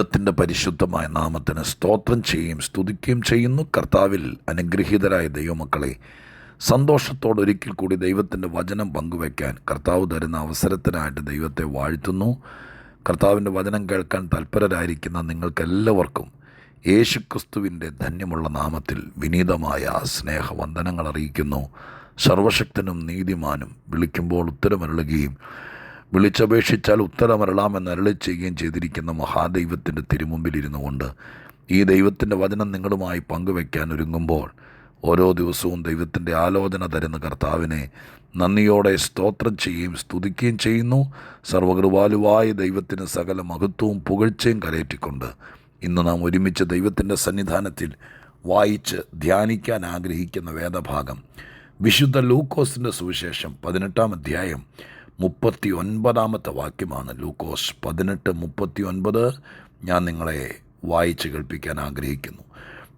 ദൈവത്തിന്റെ പരിശുദ്ധമായ നാമത്തിന് സ്തോത്രം ചെയ്യുകയും സ്തുതിക്കുകയും ചെയ്യുന്നു. കർത്താവിൽ അനുഗ്രഹീതരായ ദൈവമക്കളെ സന്തോഷത്തോടെ ഒരിക്കൽ കൂടി ദൈവത്തിന്റെ വചനം പങ്കുവയ്ക്കാൻ കർത്താവ് തരുന്ന അവസരത്തിനായിട്ട് ദൈവത്തെ വാഴ്ത്തുന്നു. കർത്താവിന്റെ വചനം കേൾക്കാൻ തൽപരരായിരിക്കുന്ന നിങ്ങൾക്കെല്ലാവർക്കും യേശുക്രിസ്തുവിന്റെ ധന്യമുള്ള നാമത്തിൽ വിനീതമായ സ്നേഹവന്ദനങ്ങൾ അറിയിക്കുന്നു. സർവശക്തനും നീതിമാനും വിളിക്കുമ്പോൾ ഉത്തരമരുളുകയും വിളിച്ചപേക്ഷിച്ചാൽ ഉത്തരമരളാമെന്ന് അരളി ചെയ്യുകയും ചെയ്തിരിക്കുന്ന മഹാദൈവത്തിന്റെ തിരുമുമ്പിൽ ഇരുന്നു കൊണ്ട് ഈ ദൈവത്തിന്റെ വചനം നിങ്ങളുമായി പങ്കുവയ്ക്കാൻ ഒരുങ്ങുമ്പോൾ ഓരോ ദിവസവും ദൈവത്തിന്റെ ആലോചന തരുന്ന കർത്താവിനെ നന്ദിയോടെ സ്തോത്രം ചെയ്യുകയും സ്തുതിക്കുകയും ചെയ്യുന്നു. സർവകൃപാലുവായ ദൈവത്തിന് സകല മഹത്വവും പുകഴ്ചയും കരയറ്റിക്കൊണ്ട് ഇന്ന് നാം ഒരുമിച്ച് ദൈവത്തിന്റെ സന്നിധാനത്തിൽ വായിച്ച് ധ്യാനിക്കാൻ ആഗ്രഹിക്കുന്ന വേദഭാഗം വിശുദ്ധ ലൂക്കോസിന്റെ സുവിശേഷം പതിനെട്ടാം അധ്യായം മുപ്പത്തി ഒൻപതാമത്തെ വാക്യമാണ് ലൂക്കോസ് പതിനെട്ട് മുപ്പത്തി ഒൻപത് ഞാൻ നിങ്ങളെ വായിച്ച് കേൾപ്പിക്കാൻ ആഗ്രഹിക്കുന്നു.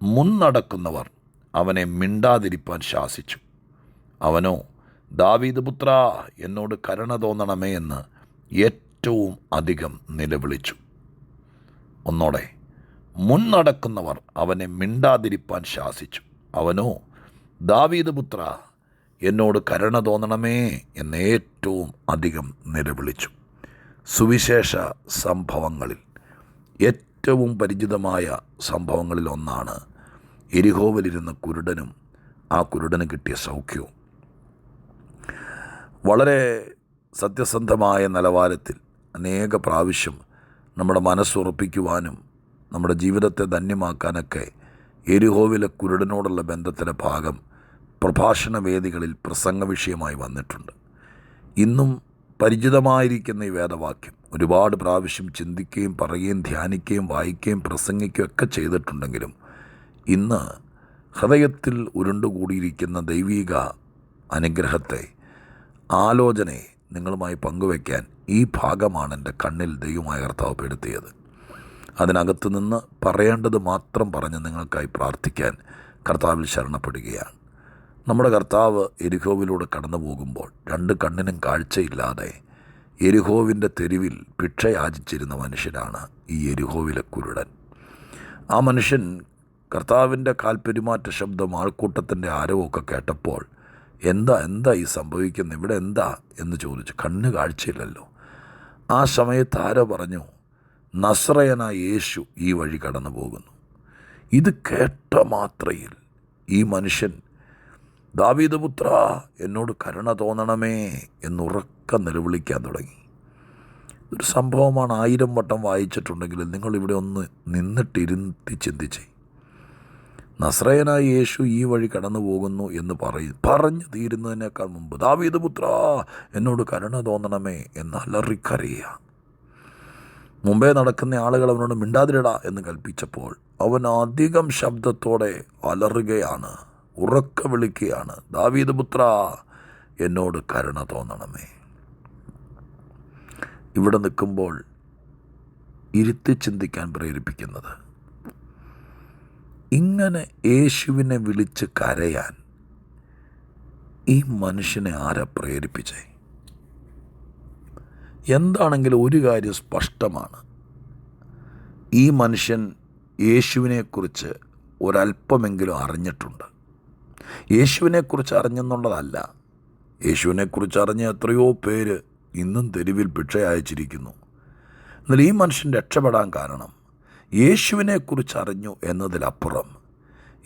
മുന്നടക്കുന്നവർ അവനെ മിണ്ടാതിരിപ്പാൻ ശാസിച്ചു. അവനോ ദാവീദ് പുത്ര എന്നോട് കരുണ തോന്നണമേ എന്ന് ഏറ്റവും അധികം നിലവിളിച്ചു. ഒന്നോടെ മുന്നടക്കുന്നവർ അവനെ മിണ്ടാതിരിപ്പാൻ ശാസിച്ചു. അവനോ ദാവീദ് പുത്ര എന്നോട് കരുണ തോന്നണമേ എന്ന് ഏറ്റവും അധികം നിലവിളിച്ചു. സുവിശേഷ സംഭവങ്ങളിൽ ഏറ്റവും പരിചിതമായ സംഭവങ്ങളിൽ ഒന്നാണ് എരിഹോവലിരുന്ന കുരുടനും ആ കുരുടന് കിട്ടിയ സൗഖ്യവും. വളരെ സത്യസന്ധമായ നിലവാരത്തിൽ അനേക പ്രാവശ്യം നമ്മുടെ മനസ്സുറപ്പിക്കുവാനും നമ്മുടെ ജീവിതത്തെ ധന്യമാക്കാനൊക്കെ എരിഹോവിലെ കുരുടനോടുള്ള ബന്ധത്തിന്റെ ഭാഗം പ്രഭാഷണ വേദികളിൽ പ്രസംഗ വിഷയമായി വന്നിട്ടുണ്ട്. ഇന്നും പരിചിതമായിരിക്കുന്ന ഈ വേദവാക്യം ഒരുപാട് പ്രാവശ്യം ചിന്തിക്കുകയും പറയുകയും ധ്യാനിക്കുകയും വായിക്കുകയും പ്രസംഗിക്കുകയും ഒക്കെ ചെയ്തിട്ടുണ്ടെങ്കിലും ഇന്ന് ഹൃദയത്തിൽ ഉരുണ്ടുകൂടിയിരിക്കുന്ന ദൈവീക അനുഗ്രഹത്തെ ആലോചനയെ നിങ്ങളുമായി പങ്കുവയ്ക്കാൻ ഈ ഭാഗമാണ് എന്റെ കണ്ണിൽ ദൈവമായ കർത്താവ് അതിനകത്ത് നിന്ന് പറയേണ്ടത് മാത്രം പറഞ്ഞ് നിങ്ങൾക്കായി പ്രാർത്ഥിക്കാൻ കർത്താവിൽ ശരണപ്പെടുകയാണ്. നമ്മുടെ കർത്താവ് എരിഹോവിലൂടെ കടന്നു പോകുമ്പോൾ രണ്ട് കണ്ണിനും കാഴ്ചയില്ലാതെ എരിഹോവിന്റെ തെരുവിൽ ഭിക്ഷയാചിച്ചിരുന്ന മനുഷ്യനാണ് ഈ എരിഹോവിലെ കുരുടൻ. ആ മനുഷ്യൻ കർത്താവിന്റെ കാൽപ്പെരുമാറ്റ ശബ്ദം ആൾക്കൂട്ടത്തിന്റെ ആരവമൊക്കെ കേട്ടപ്പോൾ എന്താ എന്താ ഈ സംഭവിക്കുന്നത്? ഇവിടെ എന്താ? എന്ന് ചോദിച്ചു. കണ്ണ് കാഴ്ചയില്ലല്ലോ. ആ സമയത്ത് ആരോ പറഞ്ഞു നസ്രയനായ യേശു ഈ വഴി കടന്നു പോകുന്നു ഇത് കേട്ട മാത്രയിൽ ഈ മനുഷ്യൻ ദാവീദ് പുത്ര എന്നോട് കരുണ തോന്നണമേ എന്നുറക്കം നിലവിളിക്കാൻ തുടങ്ങി. ഒരു സംഭവമാണ് ആയിരം വട്ടം വായിച്ചിട്ടുണ്ടെങ്കിലും നിങ്ങളിവിടെ ഒന്ന് നിന്നിട്ടിരുത്തി ചിന്തിച്ചേ. നസ്രയനായ യേശു ഈ വഴി കടന്നു പോകുന്നു എന്ന് പറയും പറഞ്ഞു തീരുന്നതിനേക്കാൾ മുമ്പ് ദാവീദ് പുത്ര എന്നോട് കരുണ തോന്നണമേ എന്ന് അലറിക്കറിയുക മുമ്പേ നടക്കുന്ന ആളുകൾ അവനോട് മിണ്ടാതിരിടാ എന്ന് കൽപ്പിച്ചപ്പോൾ അവൻ അധികം ശബ്ദത്തോടെ അലറുകയാണ്. ഉറക്ക വിളിക്കുകയാണ് ദാവീദ് പുത്ര എന്നോട് കരുണ തോന്നണമേ. ഇവിടെ നിൽക്കുമ്പോൾ ഇരുത്തി ചിന്തിക്കാൻ പ്രേരിപ്പിക്കുന്നത് ഇങ്ങനെ യേശുവിനെ വിളിച്ച് കരയാൻ ഈ മനുഷ്യനെ ആരാ പ്രേരിപ്പിച്ചേ? എന്താണെങ്കിലും ഒരു കാര്യം സ്പഷ്ടമാണ്. ഈ മനുഷ്യൻ യേശുവിനെക്കുറിച്ച് ഒരല്പമെങ്കിലും അറിഞ്ഞിട്ടുണ്ട്. യേശുവിനെക്കുറിച്ച് അറിഞ്ഞെന്നുള്ളതല്ല. യേശുവിനെക്കുറിച്ച് അറിഞ്ഞ എത്രയോ പേര് ഇന്നും തെരുവിൽ ഭിക്ഷ അയച്ചിരിക്കുന്നു. എന്നാൽ ഈ മനുഷ്യൻ രക്ഷപ്പെടാൻ കാരണം യേശുവിനെക്കുറിച്ച് അറിഞ്ഞു എന്നതിലപ്പുറം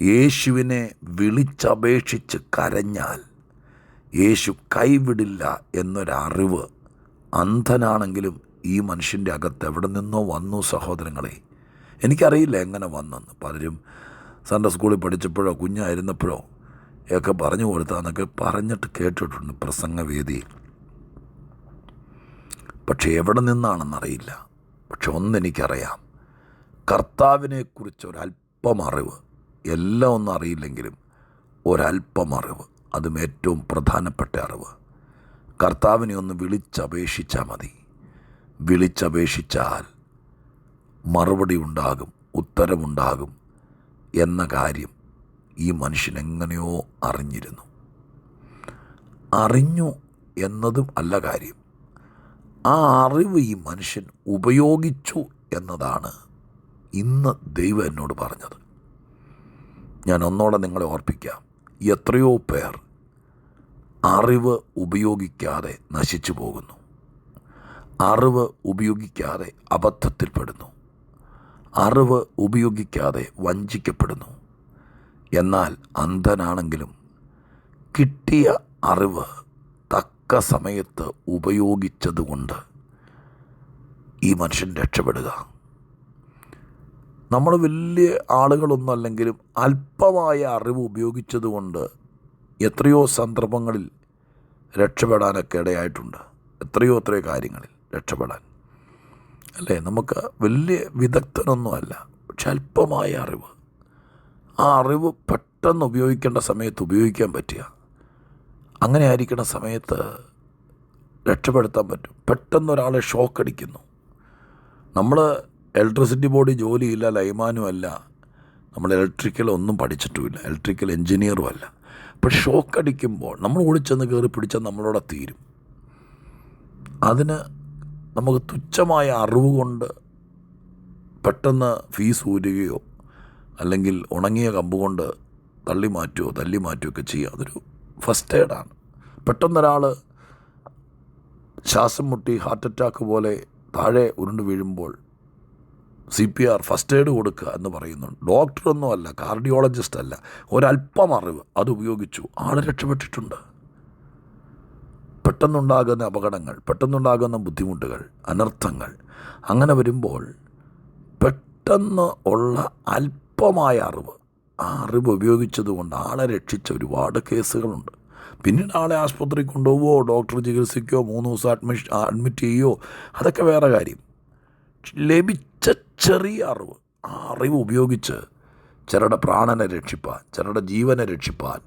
യേശുവിനെ വിളിച്ചപേക്ഷിച്ച് കരഞ്ഞാൽ യേശു കൈവിടില്ല എന്നൊരറിവ് അന്ധനാണെങ്കിലും ഈ മനുഷ്യന്റെ അകത്ത് എവിടെ നിന്നോ വന്നു സഹോദരങ്ങളെ. എനിക്കറിയില്ല എങ്ങനെ വന്നെന്ന്. പലരും സൺഡേ സ്കൂളിൽ പഠിച്ചപ്പോഴോ കുഞ്ഞായിരുന്നപ്പോഴോ ഒക്കെ പറഞ്ഞു കൊടുത്താന്നൊക്കെ പറഞ്ഞിട്ട് കേട്ടിട്ടുണ്ട് പ്രസംഗവേദിയിൽ പക്ഷെ എവിടെ നിന്നാണെന്നറിയില്ല. പക്ഷെ ഒന്നെനിക്കറിയാം. കർത്താവിനെക്കുറിച്ച് ഒരല്പം അറിവ്. എല്ലാം ഒന്നും അറിയില്ലെങ്കിലും ഒരല്പം അറിവ്. അതും ഏറ്റവും പ്രധാനപ്പെട്ട അറിവ്. കർത്താവിനെ ഒന്ന് വിളിച്ചപേക്ഷിച്ചാൽ മതി. വിളിച്ചപേക്ഷിച്ചാൽ മറുപടി ഉണ്ടാകും ഉത്തരമുണ്ടാകും എന്ന കാര്യം ഈ മനുഷ്യൻ എങ്ങനെയോ അറിഞ്ഞിരുന്നു. അറിഞ്ഞു എന്നതും അല്ല കാര്യം. ആ അറിവ് ഈ മനുഷ്യൻ ഉപയോഗിച്ചു എന്നതാണ് ഇന്ന് ദൈവം എന്നോട് പറഞ്ഞത്. ഞാൻ ഒന്നോടെ നിങ്ങളെ ഓർപ്പിക്കാം. എത്രയോ പേർ അറിവ് ഉപയോഗിക്കാതെ നശിച്ചു പോകുന്നു. അറിവ് ഉപയോഗിക്കാതെ അബദ്ധത്തിൽപ്പെടുന്നു. അറിവ് ഉപയോഗിക്കാതെ വഞ്ചിക്കപ്പെടുന്നു. എന്നാൽ അന്ധനാണെങ്കിലും കിട്ടിയ അറിവ് തക്ക സമയത്ത് ഉപയോഗിച്ചതുകൊണ്ട് ഈ മനുഷ്യൻ രക്ഷപ്പെടുക. നമ്മൾ വലിയ ആളുകളൊന്നും അല്ലെങ്കിലും അല്പമായ അറിവ് ഉപയോഗിച്ചതുകൊണ്ട് എത്രയോ സന്ദർഭങ്ങളിൽ രക്ഷപ്പെടാനൊക്കെ ഇടയായിട്ടുണ്ട്. എത്രയോ എത്രയോ കാര്യങ്ങളിൽ രക്ഷപ്പെടാൻ. അല്ലേ? നമുക്ക് വലിയ വിദഗ്ധനൊന്നുമല്ല പക്ഷെ അല്പമായ അറിവ്. ആ അറിവ് പെട്ടെന്ന് ഉപയോഗിക്കേണ്ട സമയത്ത് ഉപയോഗിക്കാൻ പറ്റുക. അങ്ങനെ ആയിരിക്കുന്ന സമയത്ത് രക്ഷപ്പെടുത്താൻ പറ്റും. പെട്ടെന്ന് ഒരാളെ ഷോക്ക് അടിക്കുന്നു. നമ്മൾ ഇലക്ട്രിസിറ്റി ബോർഡ് ജോലിയില്ല ലൈമാനുമല്ല നമ്മൾ ഇലക്ട്രിക്കൽ ഒന്നും പഠിച്ചിട്ടുമില്ല. ഇലക്ട്രിക്കൽ എൻജിനീയറും അല്ല. പക്ഷെ ഷോക്ക് അടിക്കുമ്പോൾ നമ്മൾ ഓടിച്ചെന്ന് കയറി പിടിച്ചാൽ നമ്മളോടെ തീരും. അതിന് നമുക്ക് തുച്ഛമായ അറിവ് കൊണ്ട് പെട്ടെന്ന് ഫീസ് ഊരുകയോ അല്ലെങ്കിൽ ഉണങ്ങിയ കമ്പ് കൊണ്ട് തള്ളി മാറ്റുകയോ തല്ലി മാറ്റുകയോ ഒക്കെ ചെയ്യുക അതൊരു ഫസ്റ്റ് എയ്ഡാണ് പെട്ടെന്നൊരാൾ ശ്വാസം മുട്ടി ഹാർട്ട് അറ്റാക്ക് പോലെ താഴെ ഉരുണ്ട് വീഴുമ്പോൾ C P R first aid കൊടുക്കുക എന്ന് പറയുന്നുണ്ട്. ഡോക്ടറൊന്നും അല്ല കാർഡിയോളജിസ്റ്റ് അല്ല ഒരല്പം അറിവ് അത് ഉപയോഗിച്ചു. ആൾ രക്ഷപ്പെട്ടിട്ടുണ്ട്. പെട്ടെന്നുണ്ടാകുന്ന അപകടങ്ങൾ പെട്ടെന്നുണ്ടാകുന്ന ബുദ്ധിമുട്ടുകൾ അനർത്ഥങ്ങൾ അങ്ങനെ വരുമ്പോൾ പെട്ടെന്ന് ഉള്ള അല്പമായ അറിവ്. ആ അറിവ് ഉപയോഗിച്ചതുകൊണ്ട് ആളെ രക്ഷിച്ച ഒരുപാട് കേസുകളുണ്ട്. പിന്നീട് ആളെ ആശുപത്രി കൊണ്ടുപോവോ ഡോക്ടർ ചികിത്സിക്കോ മൂന്ന് ദിവസം അഡ്മിഷ് അഡ്മിറ്റ് ചെയ്യോ അതൊക്കെ വേറെ കാര്യം. ലഭിച്ച ചെറിയ അറിവ്. ആ അറിവ് ഉപയോഗിച്ച് ചിലരുടെ പ്രാണനെ രക്ഷിപ്പാൻ ചിലരുടെ ജീവനെ രക്ഷിപ്പാൻ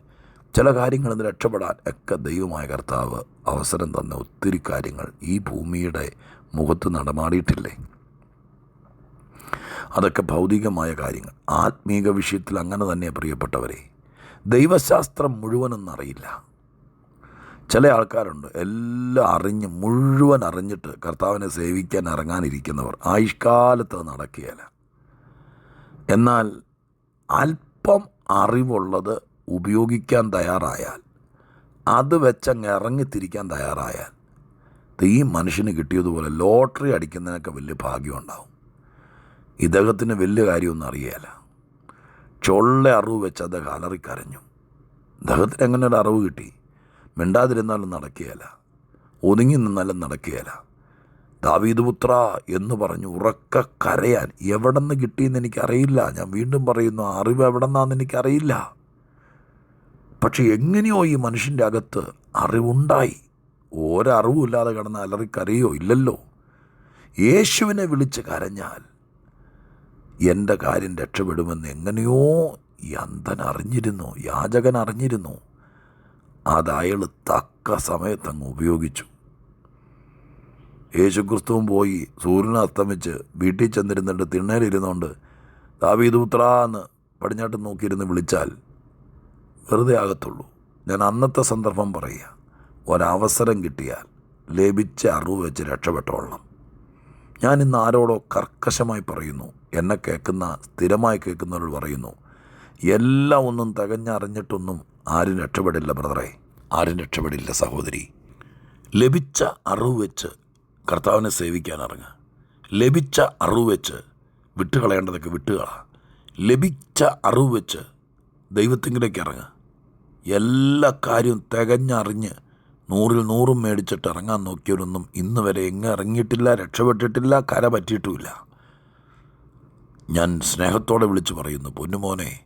ചില കാര്യങ്ങളിൽ നിന്ന് രക്ഷപ്പെടാൻ ഒക്കെ ദൈവമായ കർത്താവ് അവസരം തന്ന ഒത്തിരി കാര്യങ്ങൾ ഈ ഭൂമിയുടെ മുഖത്ത് നടമാടിയിട്ടില്ലേ? അതൊക്കെ ഭൗതികമായ കാര്യങ്ങൾ. ആത്മീക വിഷയത്തിൽ അങ്ങനെ തന്നെ പ്രിയപ്പെട്ടവരെ ദൈവശാസ്ത്രം മുഴുവനൊന്നും അറിയില്ല ചില ആൾക്കാരുണ്ട് എല്ലാം അറിഞ്ഞ് മുഴുവൻ അറിഞ്ഞിട്ട് കർത്താവിനെ സേവിക്കാൻ ഇറങ്ങാനിരിക്കുന്നവർ. ആയുഷ്കാലത്ത് നടക്കുകയല്ല. എന്നാൽ അല്പം അറിവുള്ളത് ഉപയോഗിക്കാൻ തയ്യാറായാൽ അത് വെച്ചങ്ങ് ഇറങ്ങിത്തിരിക്കാൻ തയ്യാറായാൽ ഈ മനുഷ്യന് കിട്ടിയതുപോലെ ലോട്ടറി അടിക്കുന്നതിനൊക്കെ വലിയ ഭാഗ്യം ഉണ്ടാവും. ഇദ്ദേഹത്തിന് വലിയ കാര്യമൊന്നും അറിയേല. ചൊള്ള അറിവ് വെച്ച് അദ്ദേഹം അലറിക്കരഞ്ഞു ഇദ്ദേഹത്തിന് എങ്ങനെ ഒരു അറിവ് കിട്ടി? മിണ്ടാതിരുന്നാലും നടക്കുകയില്ല ഒതുങ്ങി നിന്നാലും നടക്കുകയില്ല ദാവീദ് പുത്ര എന്ന് പറഞ്ഞു ഉറക്ക കരയാൻ എവിടെ നിന്ന് കിട്ടിയെന്ന് എനിക്കറിയില്ല. ഞാൻ വീണ്ടും പറയുന്നു അറിവ് എവിടെ നിന്നാന്ന് എനിക്കറിയില്ല. പക്ഷെ എങ്ങനെയോ ഈ മനുഷ്യന്റെ അകത്ത് അറിവുണ്ടായി. ഒരറിവുമില്ലാതെ കിടന്ന് അലറിക്കരയോ ഇല്ലല്ലോ. യേശുവിനെ വിളിച്ച് കരഞ്ഞാൽ എന്റെ കാര്യം രക്ഷപ്പെടുമെന്ന് എങ്ങനെയോ ഈ അന്ധൻ അറിഞ്ഞിരുന്നു യാചകൻ അറിഞ്ഞിരുന്നു. അത് അയാൾ തക്ക സമയത്തങ്ങ് ഉപയോഗിച്ചു. യേശുക്രിസ്തുവും പോയി സൂര്യനെ അസ്തമിച്ച് വീട്ടിൽ ചെന്നിരുന്നിട്ട് തിണ്ണയിലിരുന്നുകൊണ്ട് ദാവീദ് എന്ന് പടിഞ്ഞാട്ട് നോക്കിയിരുന്ന് വിളിച്ചാൽ വെറുതെ ആകത്തുള്ളൂ. ഞാൻ അന്നത്തെ സന്ദർഭം പറയുക ഒരവസരം കിട്ടിയാൽ ലഭിച്ച അറിവ് വെച്ച് രക്ഷപ്പെട്ടോളണം. ഞാൻ ഇന്ന് ആരോടോ കർക്കശമായി പറയുന്നു. എന്നെ കേൾക്കുന്ന സ്ഥിരമായി കേൾക്കുന്നവരോട് പറയുന്നു. എല്ലാം ഒന്നും തികഞ്ഞറിഞ്ഞിട്ടൊന്നും ആരും രക്ഷപ്പെടില്ല ബ്രദറെ. ആരും രക്ഷപ്പെടില്ല സഹോദരി. ലഭിച്ച അറിവ് വെച്ച് കർത്താവിനെ സേവിക്കാൻ ഇറങ്ങുക ലഭിച്ച അറിവ് വെച്ച് വിട്ടുകളയേണ്ടതൊക്കെ വിട്ടുകള. ലഭിച്ച അറിവ് വെച്ച് ദൈവത്തിങ്കിലേക്ക് ഇറങ്ങുക എല്ലാ കാര്യവും തികഞ്ഞറിഞ്ഞ് നൂറിൽ നൂറും മേടിച്ചിട്ട് ഇറങ്ങാൻ നോക്കിയവരൊന്നും ഇന്ന് വരെ എങ്ങ് ഇറങ്ങിയിട്ടില്ല രക്ഷപ്പെട്ടിട്ടില്ല കര പറ്റിയിട്ടുമില്ല. ഞാൻ സ്നേഹത്തോടെ വിളിച്ചു പറയുന്നു പൊന്നുമോനെ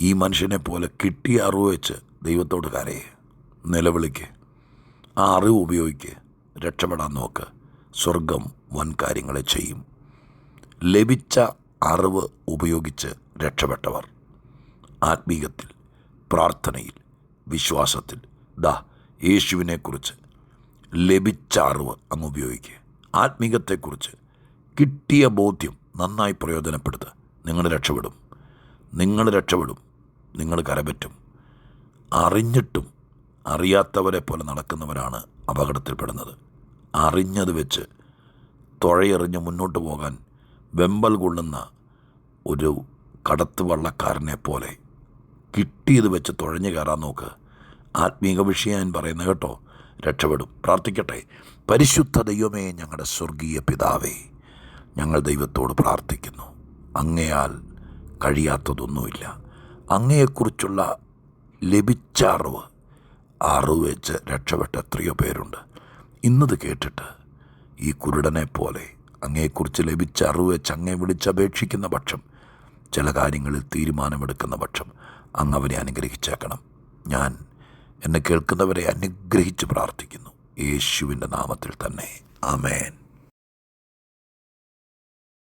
ഈ മനുഷ്യനെ പോലെ കിട്ടിയ അറിവ് വെച്ച് ദൈവത്തോട് കരയെ. നിലവിളിക്ക്. ആ അറിവ് ഉപയോഗിക്ക്. രക്ഷപ്പെടാൻ നോക്ക്. സ്വർഗം വൻ കാര്യങ്ങളെ ചെയ്യും. ലഭിച്ച അറിവ് ഉപയോഗിച്ച് രക്ഷപ്പെട്ടവർ. ആത്മീകത്തിൽ പ്രാർത്ഥനയിൽ വിശ്വാസത്തിൽ. ദാ യേശുവിനെക്കുറിച്ച്. ലഭിച്ച അറിവ് അങ്ങ് ഉപയോഗിക്കുക. ആത്മീകത്തെക്കുറിച്ച് കിട്ടിയ ബോധ്യം നന്നായി പ്രയോജനപ്പെടുത്തുക നിങ്ങൾ രക്ഷപ്പെടും. നിങ്ങൾ രക്ഷപ്പെടും. നിങ്ങൾ കരപറ്റും. അറിഞ്ഞിട്ടും അറിയാത്തവരെ പോലെ നടക്കുന്നവരാണ് അപകടത്തിൽപ്പെടുന്നത്. അറിഞ്ഞത് വെച്ച് തുഴയെറിഞ്ഞ് മുന്നോട്ട് പോകാൻ വെമ്പൽ കൊള്ളുന്ന ഒരു കടത്തുവള്ളക്കാരനെ പോലെ കിട്ടിയത് വെച്ച് തുഴഞ്ഞു കയറാൻ നോക്ക്. ആത്മീക വിഷയം പറയുന്നത് കേട്ടോ. രക്ഷപ്പെടും. പ്രാർത്ഥിക്കട്ടെ. പരിശുദ്ധ ദൈവമേ ഞങ്ങളുടെ സ്വർഗീയ പിതാവേ ഞങ്ങൾ ദൈവത്തോട് പ്രാർത്ഥിക്കുന്നു. അങ്ങയാൽ കഴിയാത്തതൊന്നുമില്ല. അങ്ങയെക്കുറിച്ചുള്ള ലഭിച്ച അറിവ് അറിവ് വെച്ച് രക്ഷപ്പെട്ട എത്രയോ പേരുണ്ട്. ഇന്നത് കേട്ടിട്ട് ഈ കുരുടനെ പോലെ അങ്ങയെക്കുറിച്ച് ലഭിച്ച അറിവ് വെച്ച് അങ്ങയെ വിളിച്ചപേക്ഷിക്കുന്ന പക്ഷം ചില കാര്യങ്ങളിൽ തീരുമാനമെടുക്കുന്ന പക്ഷം അങ്ങ് അവനെ അനുഗ്രഹിച്ചേക്കണം. ഞാൻ എന്നെ കേൾക്കുന്നവരെ അനുഗ്രഹിച്ച് പ്രാർത്ഥിക്കുന്നു. യേശുവിന്റെ നാമത്തിൽ തന്നെ. ആമേൻ.